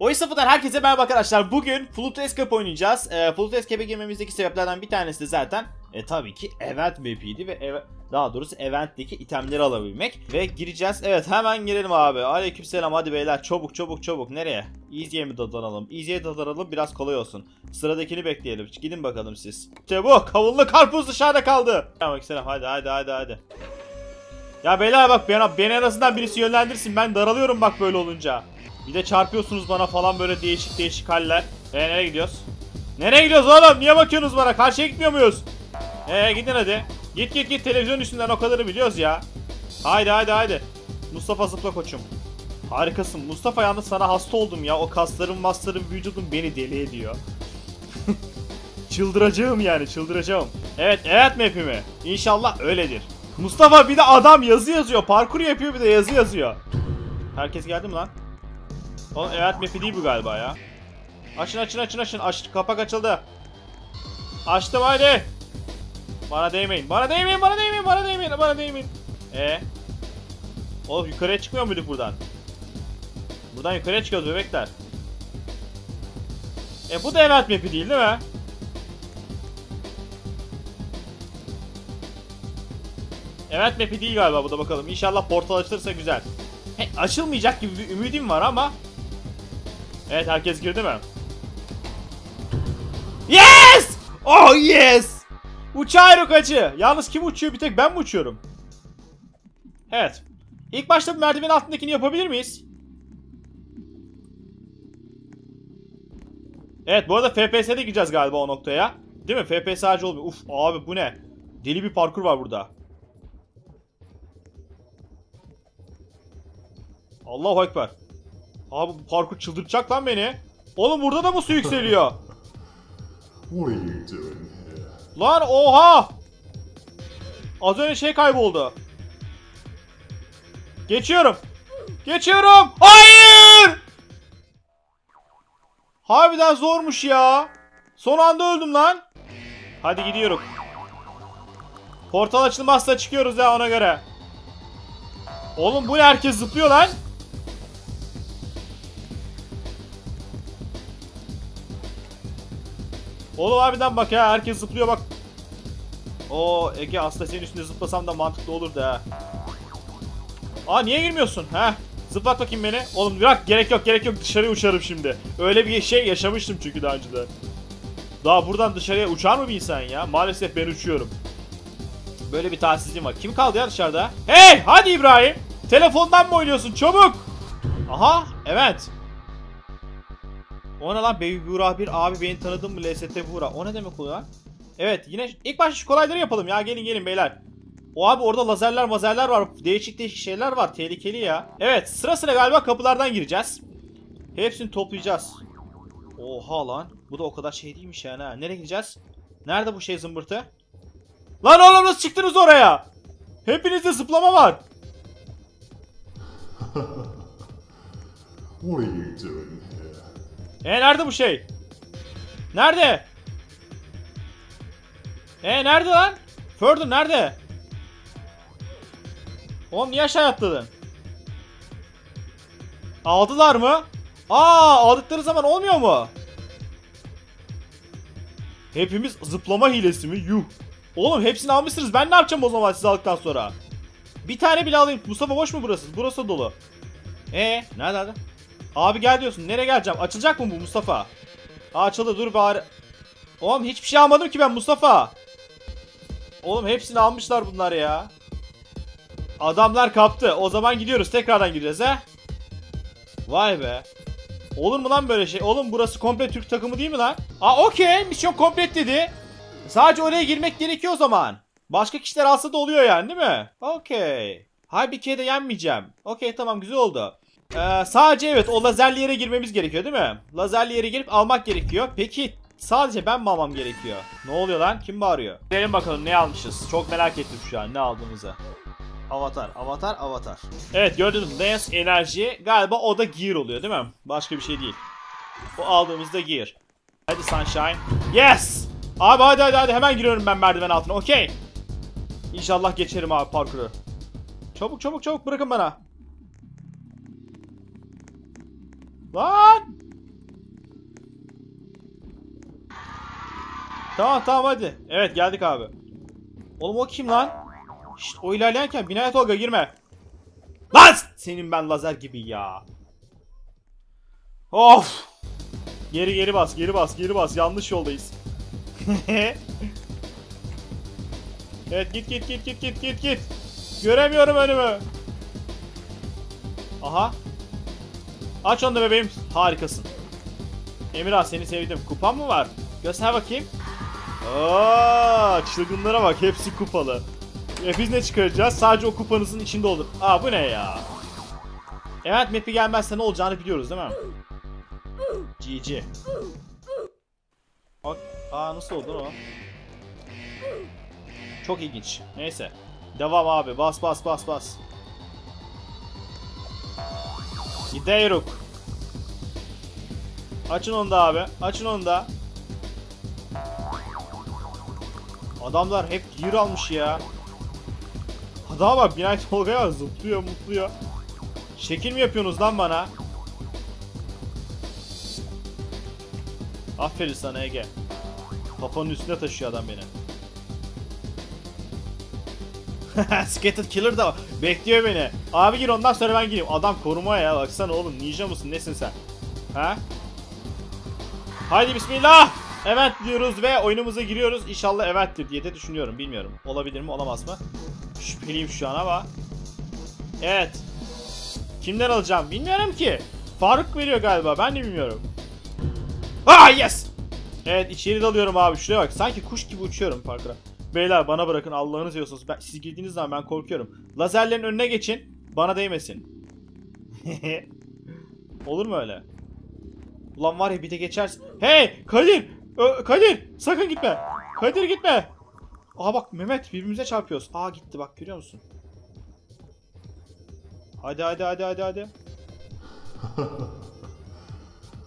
Oyun sıfırdan herkese merhaba arkadaşlar. Bugün Flood Escape oynayacağız. E, Flood Escape'e girmemizdeki sebeplerden bir tanesi de zaten e, tabii ki event map'iydi ve eve, daha doğrusu event'teki itemleri alabilmek. Ve gireceğiz. Evet hemen girelim abi. Aleykümselam hadi beyler çabuk çabuk çabuk. Nereye? Easy'ye mi dadanalım? Easy'ye dadanalım biraz kolay olsun. Sıradakini bekleyelim. Gidin bakalım siz. Bu. Kavunlu karpuz dışarıda kaldı. Aleykümselam hadi hadi hadi hadi. Ya beyler bak beni, beni en azından birisi yönlendirsin. Ben daralıyorum bak böyle olunca. Bir de çarpıyorsunuz bana falan böyle değişik değişik haller. E nereye gidiyoruz? Nereye gidiyoruz oğlum? Niye bakıyorsunuz bana? Karşıya gitmiyor muyuz? E gidin hadi. Git git git televizyon üstünden o kadarı biliyoruz ya. Haydi haydi haydi. Mustafa zıpla koçum. Harikasın. Mustafa yalnız sana hasta oldum ya. O kaslarım maslarım vücudum beni deli ediyor. çıldıracağım yani çıldıracağım. Evet evet map'imi. İnşallah öyledir. Mustafa bir de adam yazı yazıyor. Parkur yapıyor bir de yazı yazıyor. Herkes geldi mi lan? Oğlum evet map'i değil bu galiba ya. Açın açın açın açın. Aç, kapak açıldı. Açtım haydi. Bana değmeyin. Bana değmeyin. Bana değmeyin. Bana değmeyin. Bana değmeyin. E. Oğlum yukarıya çıkmıyor muyduk buradan? Buradan yukarıya çıkıyoruz bebekler. E bu da evet map'i değil değil mi? Evet map'i değil galiba bu da bakalım. İnşallah portal açılırsa güzel. He, açılmayacak gibi bir ümidim var ama. Evet herkes girdi mi? Yes! Oh yes! Uçağı kaçı. Yalnız kim uçuyor bir tek ben mi uçuyorum? Evet. İlk başta bu merdivenin altındakini yapabilir miyiz? Evet bu arada FPS'de gideceğiz galiba o noktaya. Değil mi? FPS sadece olmuyor. Uf abi bu ne? Deli bir parkur var burada. Allahu Ekber. Abi bu parkur çıldırtacak lan beni. Oğlum burada da mı su yükseliyor? What are you doing here? Lan oha! Az önce şey kayboldu. Geçiyorum. Geçiyorum. Hayır! Harbiden zormuş ya. Son anda öldüm lan. Hadi gidiyorum. Portal açılmazsa çıkıyoruz ya ona göre. Oğlum bu herkes zıplıyor lan. Oğlum harbiden bak ya herkes zıplıyor bak. O Ege aslında senin üstünde zıplasam da mantıklı olurdu ha. Aa niye girmiyorsun? Ha? Zıplat bakayım beni. Oğlum bırak gerek yok gerek yok dışarıya uçarım şimdi. Öyle bir şey yaşamıştım çünkü daha önceden. Daha buradan dışarıya uçar mı bir insan ya? Maalesef ben uçuyorum. Böyle bir talihsizliğim var. Kim kaldı ya dışarıda? Hey! Hadi İbrahim! Telefondan mı oynuyorsun? Çabuk! Aha! Evet. O ne lan Baby Buğra bir abi beni tanıdın mı LST Buğra? O ne demek oluyor? Evet yine ilk başta şu kolayları yapalım ya gelin gelin beyler. O abi orada lazerler mazerler var. Değişik değişik şeyler var. Tehlikeli ya. Evet sıra sıra galiba kapılardan gireceğiz. Hepsini toplayacağız. Oha lan. Bu da o kadar şey değilmiş yani ha. Nereye gideceğiz? Nerede bu şey zımbırtı? Lan oğlum nasıl çıktınız oraya? Hepinizde zıplama var. What are you doing? E nerede bu şey? Nerede? E nerede lan? Further nerede? Oğlum niye aşağı atladın? Aldılar mı? Aa aldıkları zaman olmuyor mu? Hepimiz zıplama hilesi mi? Yuh. Oğlum hepsini almışsınız. Ben ne yapacağım o zaman siz aldıktan sonra? Bir tane bile alayım. Mustafa boş mu burası? Burası dolu. E nerede nerede? Abi gel diyorsun. Nereye geleceğim? Açılacak mı bu Mustafa? Açıldı dur bari. Oğlum hiçbir şey almadım ki ben Mustafa. Oğlum hepsini almışlar bunlar ya. Adamlar kaptı. O zaman gidiyoruz. Tekrardan gireceğiz he. Vay be. Olur mu lan böyle şey? Oğlum burası komple Türk takımı değil mi lan? Aa okey. Misyon komplet dedi. Sadece oraya girmek gerekiyor o zaman. Başka kişiler alsa da oluyor yani değil mi? Okey. Kere de yenmeyeceğim. Okey tamam güzel oldu. Ee, sadece evet o lazerli yere girmemiz gerekiyor değil mi? Lazerli yere girip almak gerekiyor. Peki sadece ben mi almam gerekiyor? Ne oluyor lan? Kim bağırıyor? Gidelim bakalım ne almışız. Çok merak ettim şu an ne aldığımızı. Avatar, avatar, avatar. Evet gördünüz Lance enerji galiba o da gear oluyor değil mi? Başka bir şey değil. O aldığımızda gear. Hadi Sunshine. Yes! Abi hadi hadi hadi hemen giriyorum ben merdiven altına. Okey. İnşallah geçerim abi parkuru. Çabuk çabuk çabuk bırakın bana. Lan! Tamam tamam hadi. Evet geldik abi. Oğlum o kim lan? Şşt o ilerleyenken binaya Tolga girme. Lan! Senin ben lazer gibi ya. Of! Geri geri bas geri bas geri bas yanlış yoldayız. evet git git git git git git git. Göremiyorum önümü. Aha Aç onu da bebeğim. Harikasın. Emirhan seni sevdim. Kupan mı var? Göster bakayım. Aa, çılgınlara bak. Hepsi kupalı. E biz ne çıkaracağız? Sadece o kupanızın içinde olur. Aa bu ne ya? Evet map'i gelmezse ne olacağını biliyoruz değil mi? GG. Aa nasıl oldu o? Çok ilginç. Neyse. Devam abi. Bas bas bas bas. Gidiyoruz. Açın onu da abi. Açın onu da. Adamlar hep gear almış ya. Adama bak Binay Tolga'ya zıplıyor mutluyor. Şekil mi yapıyorsunuz lan bana? Aferin sana Ege. Kafanın üstüne taşıyor adam beni. Scattered Killer da bekliyor beni. Abi gir ondan sonra ben gireyim. Adam koruma ya baksana oğlum ninja mısın nesin sen? Ha? Haydi bismillah. Evet diyoruz ve oyunumuza giriyoruz. İnşallah evettir diye de düşünüyorum. Bilmiyorum. Olabilir mi olamaz mı? Şüpheliyim şu an ama. Evet. Kimden alacağım bilmiyorum ki. Faruk veriyor galiba ben de bilmiyorum. Ah yes. Evet içeri dalıyorum abi şuraya bak. Sanki kuş gibi uçuyorum parkura. Beyler bana bırakın Allah'ını seviyorsunuz. Ben, siz girdiğiniz zaman ben korkuyorum. Lazerlerin önüne geçin. Bana değmesin. Olur mu öyle? Ulan var ya bir de geçersin. Hey Kadir! Ö, Kadir! Sakın gitme! Kadir gitme! Aa bak Mehmet birbirimize çarpıyoruz. Aa gitti bak görüyor musun? Hadi hadi hadi hadi hadi.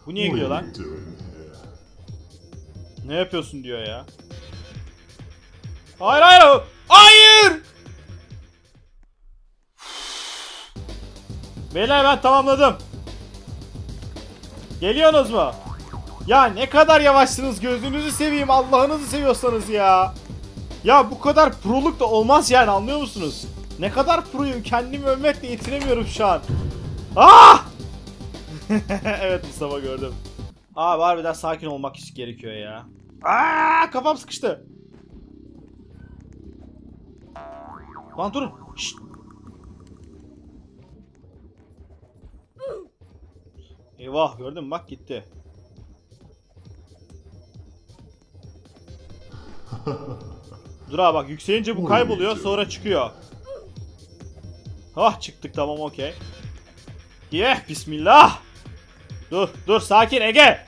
Bu niye are lan? Ne yapıyorsun diyor ya. Hayır hayır! Hayır! Beyler ben tamamladım. Geliyorsunuz mu? Ya ne kadar yavaşsınız gözünüzü seveyim Allah'ınızı seviyorsanız ya. Ya bu kadar proluk da olmaz yani anlıyor musunuz? Ne kadar proyum kendimi övmekle yetinemiyorum şu an. Ah! evet Mustafa gördüm. Abi harbiden sakin olmak gerekiyor ya. Aa, kafam sıkıştı. Lan durun. Şşt. Eyvah gördün mü bak gitti. Dur abi bak yükselince bu kayboluyor sonra çıkıyor. Ah çıktık tamam okey. Yeah bismillah. Dur dur sakin Ege.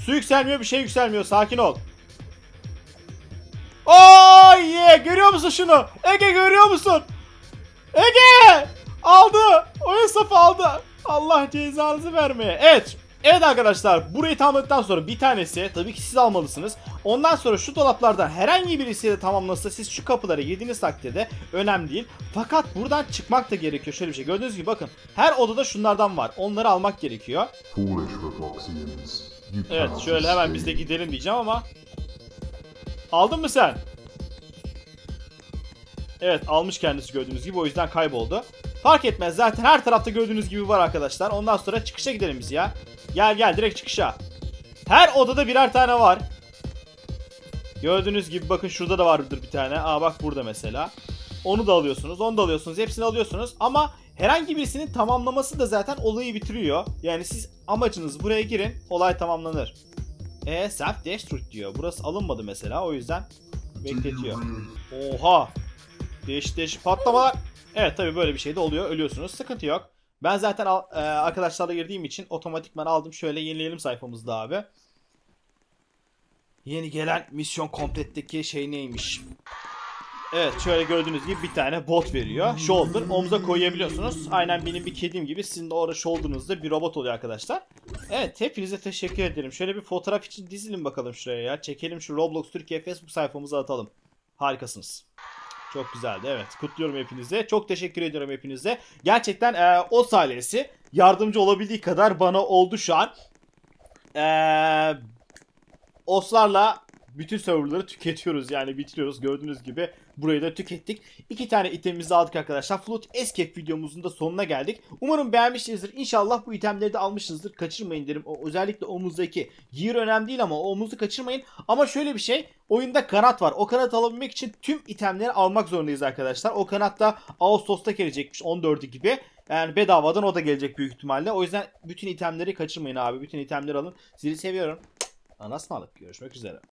Su yükselmiyor bir şey yükselmiyor sakin ol. Oh yeah görüyor musun şunu? Ege görüyor musun? Ege aldı. Oyun safı aldı. Allah cezanızı vermeye. Evet. Evet arkadaşlar burayı tamamladıktan sonra bir tanesi tabii ki siz almalısınız. Ondan sonra şu dolaplardan herhangi birisiyle tamamlanırsa siz şu kapılara girdiğiniz takdirde önemli değil. Fakat buradan çıkmak da gerekiyor. Şöyle bir şey gördüğünüz gibi bakın her odada şunlardan var. Onları almak gerekiyor. Evet şöyle hemen biz de gidelim diyeceğim ama. Aldın mı sen? Evet almış kendisi gördüğünüz gibi o yüzden kayboldu. Fark etmez zaten her tarafta gördüğünüz gibi var arkadaşlar. Ondan sonra çıkışa gidelim biz ya. Gel gel direkt çıkışa. Her odada birer tane var. Gördüğünüz gibi bakın şurada da vardır bir tane. Aa bak burada mesela. Onu da alıyorsunuz, onu da alıyorsunuz, hepsini alıyorsunuz ama herhangi birisinin tamamlaması da zaten olayı bitiriyor. Yani siz amacınız buraya girin, olay tamamlanır. E self destruct diyor. Burası alınmadı mesela o yüzden bekletiyor. Oha! Değişik değişik patlamalar. Evet tabi böyle bir şey de oluyor. Ölüyorsunuz. Sıkıntı yok. Ben zaten al- e, arkadaşlarla girdiğim için otomatikman aldım. Şöyle yenileyelim sayfamızda abi. Yeni gelen misyon kompletteki şey neymiş? Evet şöyle gördüğünüz gibi bir tane bot veriyor. Shoulder omuza koyabiliyorsunuz. Aynen benim bir kedim gibi sizin de orada shoulder'ınızda bir robot oluyor arkadaşlar. Evet hepinize teşekkür ederim. Şöyle bir fotoğraf için dizilin bakalım şuraya ya. Çekelim şu Roblox Türkiye Facebook sayfamıza atalım. Harikasınız. Çok güzeldi evet. Kutluyorum hepinize. Çok teşekkür ediyorum hepinize. Gerçekten e, o ailesi yardımcı olabildiği kadar bana oldu şu an. E, Oslarla bütün serverları tüketiyoruz yani bitiriyoruz. Gördüğünüz gibi burayı da tükettik. İki tane itemimizi aldık arkadaşlar. Float Escape videomuzun da sonuna geldik. Umarım beğenmişsinizdir. İnşallah bu itemleri de almışsınızdır. Kaçırmayın derim. O, özellikle omuzdaki gear önemli değil ama omuzu kaçırmayın. Ama şöyle bir şey. Oyunda kanat var. O kanat alabilmek için tüm itemleri almak zorundayız arkadaşlar. O kanat da Ağustos'ta gelecekmiş 14'ü gibi. Yani bedavadan o da gelecek büyük ihtimalle. O yüzden bütün itemleri kaçırmayın abi. Bütün itemleri alın. Sizi seviyorum. Anasmalık. Görüşmek üzere.